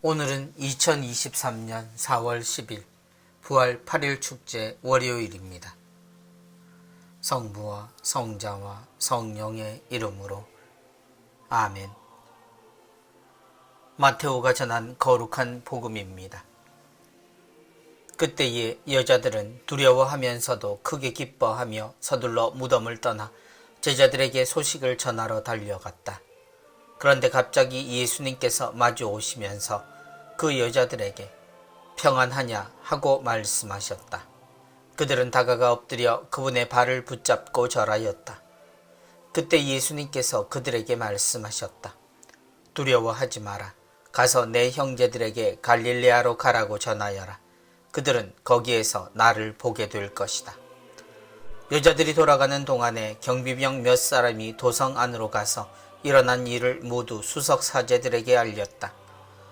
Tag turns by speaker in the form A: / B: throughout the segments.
A: 오늘은 2023년 4월 10일 부활 8일 축제 월요일입니다. 성부와 성자와 성령의 이름으로 아멘. 마테오가 전한 거룩한 복음입니다. 그때에 여자들은 두려워하면서도 크게 기뻐하며 서둘러 무덤을 떠나 제자들에게 소식을 전하러 달려갔다. 그런데 갑자기 예수님께서 마주 오시면서 그 여자들에게 평안하냐 하고 말씀하셨다. 그들은 다가가 엎드려 그분의 발을 붙잡고 절하였다. 그때 예수님께서 그들에게 말씀하셨다. 두려워하지 마라. 가서 내 형제들에게 갈릴레아로 가라고 전하여라. 그들은 거기에서 나를 보게 될 것이다. 여자들이 돌아가는 동안에 경비병 몇 사람이 도성 안으로 가서 일어난 일을 모두 수석 사제들에게 알렸다.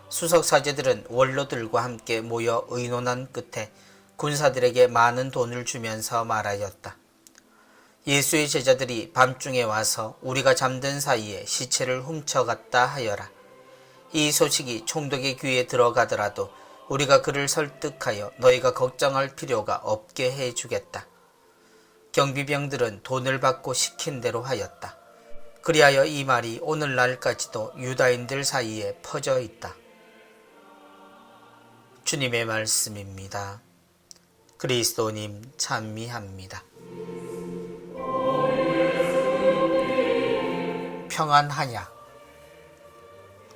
A: 수석 사제들은 원로들과 함께 모여 의논한 끝에 군사들에게 많은 돈을 주면서 말하였다. 예수의 제자들이 밤중에 와서 우리가 잠든 사이에 시체를 훔쳐갔다 하여라. 이 소식이 총독의 귀에 들어가더라도 우리가 그를 설득하여 너희가 걱정할 필요가 없게 해 주겠다. 경비병들은 돈을 받고 시킨 대로 하였다. 그리하여 이 말이 오늘날까지도 유다인들 사이에 퍼져 있다. 주님의 말씀입니다. 그리스도님 찬미합니다. 평안하냐?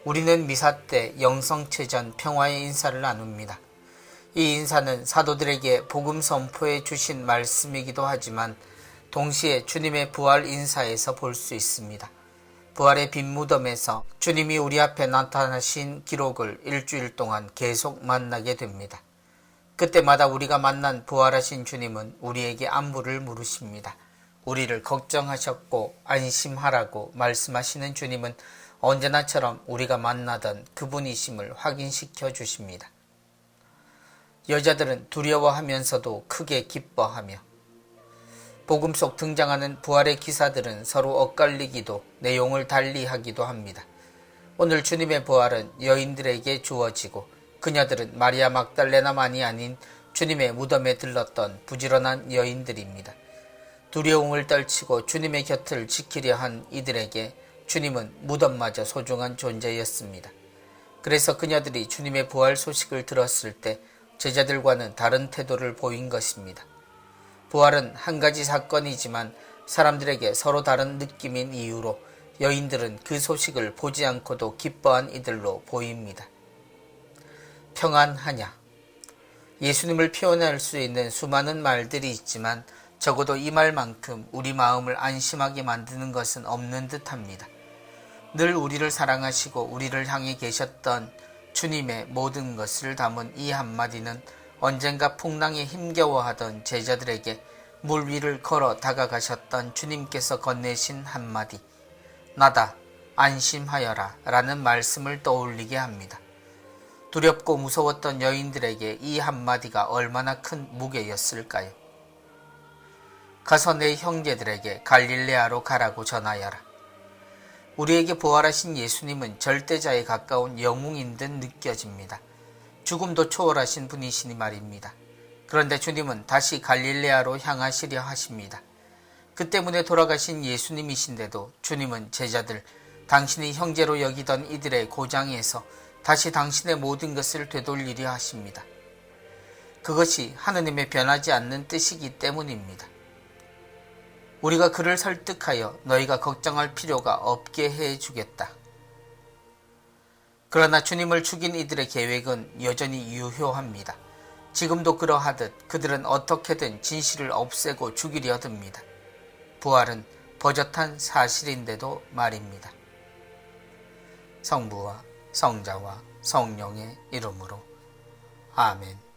A: 우리는 미사 때 영성체전 평화의 인사를 나눕니다. 이 인사는 사도들에게 복음 선포해 주신 말씀이기도 하지만 동시에 주님의 부활 인사에서 볼 수 있습니다. 부활의 빈 무덤에서 주님이 우리 앞에 나타나신 기록을 일주일 동안 계속 만나게 됩니다. 그때마다 우리가 만난 부활하신 주님은 우리에게 안부를 물으십니다. 우리를 걱정하셨고 안심하라고 말씀하시는 주님은 언제나처럼 우리가 만나던 그분이심을 확인시켜 주십니다. 여자들은 두려워하면서도 크게 기뻐하며 복음 속 등장하는 부활의 기사들은 서로 엇갈리기도 내용을 달리하기도 합니다. 오늘 주님의 부활은 여인들에게 주어지고 그녀들은 마리아 막달레나만이 아닌 주님의 무덤에 들렀던 부지런한 여인들입니다. 두려움을 떨치고 주님의 곁을 지키려 한 이들에게 주님은 무덤마저 소중한 존재였습니다. 그래서 그녀들이 주님의 부활 소식을 들었을 때 제자들과는 다른 태도를 보인 것입니다. 부활은 한 가지 사건이지만 사람들에게 서로 다른 느낌인 이유로 여인들은 그 소식을 보지 않고도 기뻐한 이들로 보입니다. 평안하냐? 예수님을 표현할 수 있는 수많은 말들이 있지만 적어도 이 말만큼 우리 마음을 안심하게 만드는 것은 없는 듯 합니다. 늘 우리를 사랑하시고 우리를 향해 계셨던 주님의 모든 것을 담은 이 한마디는 언젠가 풍랑에 힘겨워하던 제자들에게 물 위를 걸어 다가가셨던 주님께서 건네신 한마디, 나다, 안심하여라 라는 말씀을 떠올리게 합니다. 두렵고 무서웠던 여인들에게 이 한마디가 얼마나 큰 무게였을까요? 가서 내 형제들에게 갈릴레아로 가라고 전하여라. 우리에게 부활하신 예수님은 절대자에 가까운 영웅인 듯 느껴집니다. 죽음도 초월하신 분이시니 말입니다. 그런데 주님은 다시 갈릴레아로 향하시려 하십니다. 그 때문에 돌아가신 예수님이신데도 주님은 제자들, 당신이 형제로 여기던 이들의 고장에서 다시 당신의 모든 것을 되돌리려 하십니다. 그것이 하느님의 변하지 않는 뜻이기 때문입니다. 우리가 그를 설득하여 너희가 걱정할 필요가 없게 해 주겠다. 그러나 주님을 죽인 이들의 계획은 여전히 유효합니다. 지금도 그러하듯 그들은 어떻게든 진실을 없애고 죽이려 듭니다. 부활은 버젓한 사실인데도 말입니다. 성부와 성자와 성령의 이름으로 아멘.